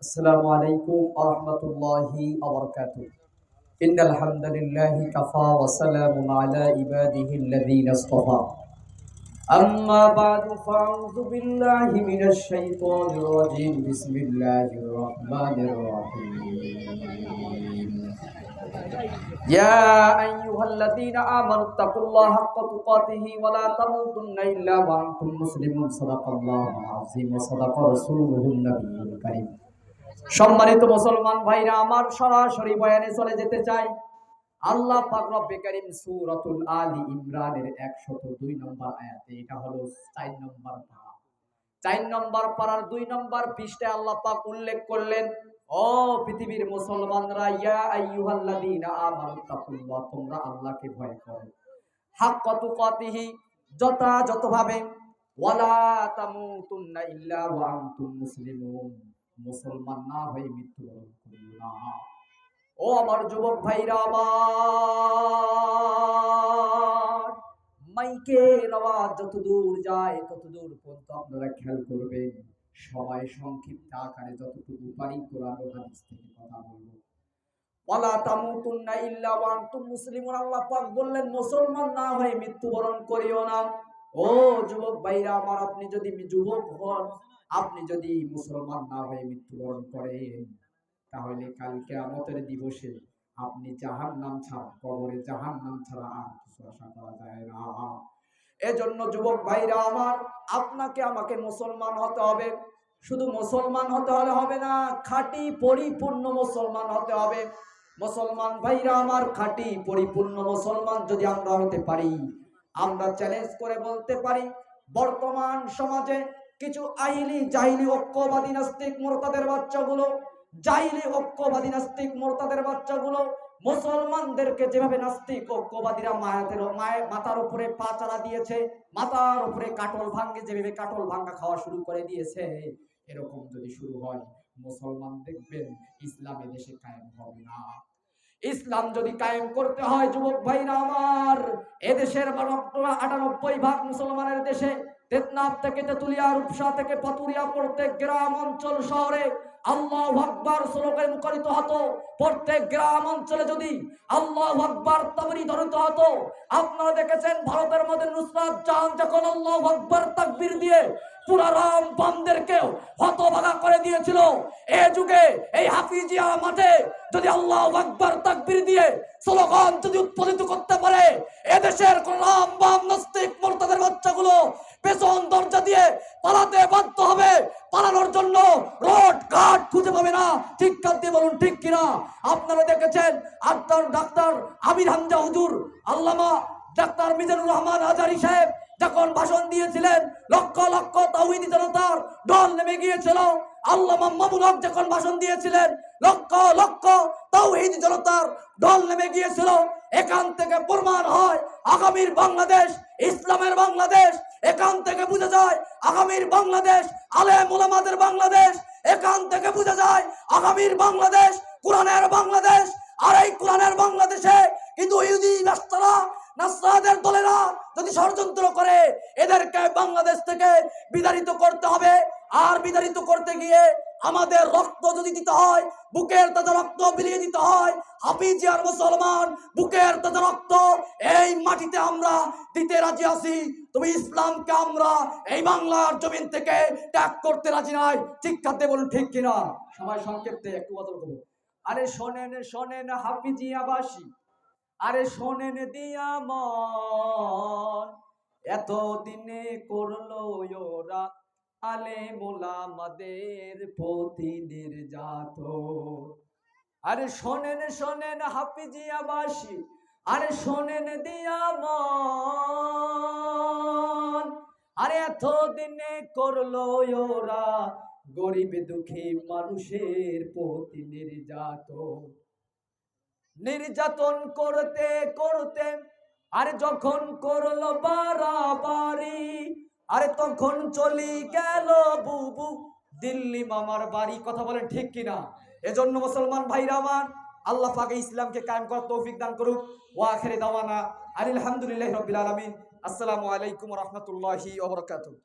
السلام عليكم ورحمة الله وبركاته إن الحمد لله كفى وسلام على عباده الذين اصطفى أما بعد فأعوذ بالله من الشيطان الرجيم بسم الله الرحمن الرحيم يا أيها الذين آمنوا اتقوا الله حق تقاته ولا تموتن إلا وأنتم مسلمون صدق الله العظيم وصدق رسوله النبي الكريم সম্মানিত মুসলমান ভাইরা আমার সরাসরি বয়ানে চলে যেতে চাই আল্লাহ ইমরানের 102 নম্বর আয়াতে, এটা হলো 4 নম্বর পারা। 4 নম্বর পারার 2 নম্বর পৃষ্ঠায় আল্লাহ পাক উল্লেখ করলেন, ও পৃথিবীর মুসলমানরা, ইয়া আইয়ুহাল্লাযীনা আমানু তাকুল্লাহ, তোমরা আল্লাহকে ভয় করো। হাক্কা তুকাতিহি, যথাযথভাবে, ওয়ালা তামুতুন্না ইল্লা ওয়া আনতুম মুসলিমুন। মুসলমান না হয়ে মৃত্যুবরণ করিও না। ও আমার যুবক ভাইরা আমার মাইকের আওয়াজ যত দূর যায় তত দূর পর্যন্ত আপনারা খেয়াল করবেন। সবাই সংক্ষিপ্ত আকারে যতটুকু পারি কোরআন ও হাদিস থেকে কথা বলব। ওয়ালা ইল্লা মুসলিমুন, আল্লাহ পাক বললেন, মুসলমান না হয়ে মৃত্যুবরণ করিও না। ও যুবক ভাইরা আমার, আপনি যদি যুবক হন, আপনি যদি মুসলমান না হয়ে মৃত্যুবরণ করেন। তাহলে কালকে আমাদের দিবসে আপনি জাহান নাম ছাড়া, কবরে জাহান নাম ছাড়া আর কিছু আশা করা যায় না। এজন্য যুবক ভাইরা আমার, আপনাকে আমাকে মুসলমান হতে হবে। শুধু মুসলমান হতে হলে হবে না, খাঁটি পরিপূর্ণ মুসলমান হতে হবে। মুসলমান ভাইরা আমার, খাঁটি পরিপূর্ণ মুসলমান যদি আমরা হতে পারি, আমরা চ্যালেঞ্জ করে বলতে পারি, বর্তমান সমাজে কিছু আইলি জাহিলি ঐক্যবাদী নাস্তিক মোরতাদের বাচ্চাগুলো জাহিলি ঐক্যবাদী নাস্তিক মোরতাদের বাচ্চাগুলো মুসলমানদেরকে যেভাবে নাস্তিক ঐক্যবাদীরা মায়াদের মায়ের মাথার উপরে পা চালা দিয়েছে, মাথার উপরে কাটল ভাঙ্গে যেভাবে কাটল ভাঙ্গা খাওয়া শুরু করে দিয়েছে, এরকম যদি শুরু হয়, মুসলমান দেখবেন ইসলামে দেশে কায়েম হবে না। ইসলাম যদি কায়েম করতে হয়, যুবক ভাইরা আমার এদেশের আটানব্বই ভাগ মুসলমানের দেশে টেকনাফ থেকে তেতুলিয়া, রূপসা থেকে পাতুরিয়া প্রত্যেক গ্রাম অঞ্চল শহরে আল্লাহ আকবার স্লোগান মুখরিত হতো। প্রত্যেক গ্রাম অঞ্চলে যদি আল্লাহ আকবার তাবরি ধরিত হতো, আপনারা দেখেছেন ভারতের মধ্যে নুসরাত জাহান যখন আল্লাহ আকবার তাকবীর দিয়ে পুরা রাম বামদেরকেও হতভাগা করে দিয়েছিল, এ যুগে এই হাফিজিয়া মাঠে যদি আল্লাহ আকবার তাকবীর দিয়ে স্লোগান যদি উৎপাদিত করতে পারে, এদেশের কোন রাম বাম নাস্তিক মোরতাদের বাচ্চাগুলো পেছন দরজা দিয়ে পালাতে বাধ্য হবে পালানোর জন্য রোড ঘাট খুঁজে পাবে না ঠিক কাজ দিয়ে বলুন ঠিক কিনা আপনারা দেখেছেন আক্তার ডাক্তার আমির হামজা হুজুর, আল্লামা ডাক্তার মিজানুর রহমান হাজারি সাহেব যখন ভাষণ দিয়েছিলেন, লক্ষ লক্ষ তাওহিদি জনতার ঢল নেমে গিয়েছিল। আল্লামা মামুন হক যখন ভাষণ দিয়েছিলেন, লক্ষ লক্ষ তাওহিদি জনতার ঢল নেমে গিয়েছিল। এখান থেকে প্রমাণ হয়, আগামীর বাংলাদেশ ইসলামের বাংলাদেশ। এখান থেকে বোঝা যায়, আগামীর বাংলাদেশ আলেম ওলামাদের বাংলাদেশ। এখান থেকে বোঝা যায়, আগামীর বাংলাদেশ কোরআনের বাংলাদেশ আর এই কোরআনের বাংলাদেশে, কিন্তু ইহুদি নাস্তারা নাসরাদের দলেরা যদি ষড়যন্ত্র করে, এদেরকে বাংলাদেশ থেকে বিতাড়িত করতে হবে। আর বিতাড়িত করতে গিয়ে আমাদের রক্ত যদি দিতে হয়, বুকের তাজা রক্ত বিলিয়ে দিতে হয় হাফিজিয়ার মুসলমান, বুকের তাজা রক্ত এই মাটিতে আমরা দিতে রাজি আছি। তুমি ইসলামকে আমরা এই বাংলার জমিন থেকে ত্যাগ করতে রাজি নাই। ঠিক খাতে বলুন ঠিক কিনা? সবাই সংক্ষেপে একটু কথা বলব আরে শোনেন শোনেন হাফিজিয়াবাসী আরে শোনেন দিয়া মন এত দিনে করল ওরা আলে মোলামাদের প্রতি নির্যাত আরে শোনেন শোনেন হাফিজিয়াবাসী আরে শোনেন দিয়া মন আরে এত দিনে করল ওরা গরিব দুঃখী মানুষের প্রতি নির্যাতন। নির্যাতন করতে করতে, আরে যখন করল বাড়াবাড়ি, আরে তখন চলি গেল বুবু দিল্লি মামার বাড়ি। কথা বলেন ঠিক কিনা? এজন্য মুসলমান ভাইরা আমার, আল্লাহ পাকে ইসলামকে কায়েম করার তৌফিক দান করুক। ওয়া আখিরে দাওয়ানা আলহামদুলিল্লাহি রাব্বিল আলামিন। আসসালামু আলাইকুম রাহমাতুল্লাহি ওয়া বারাকাতুহু।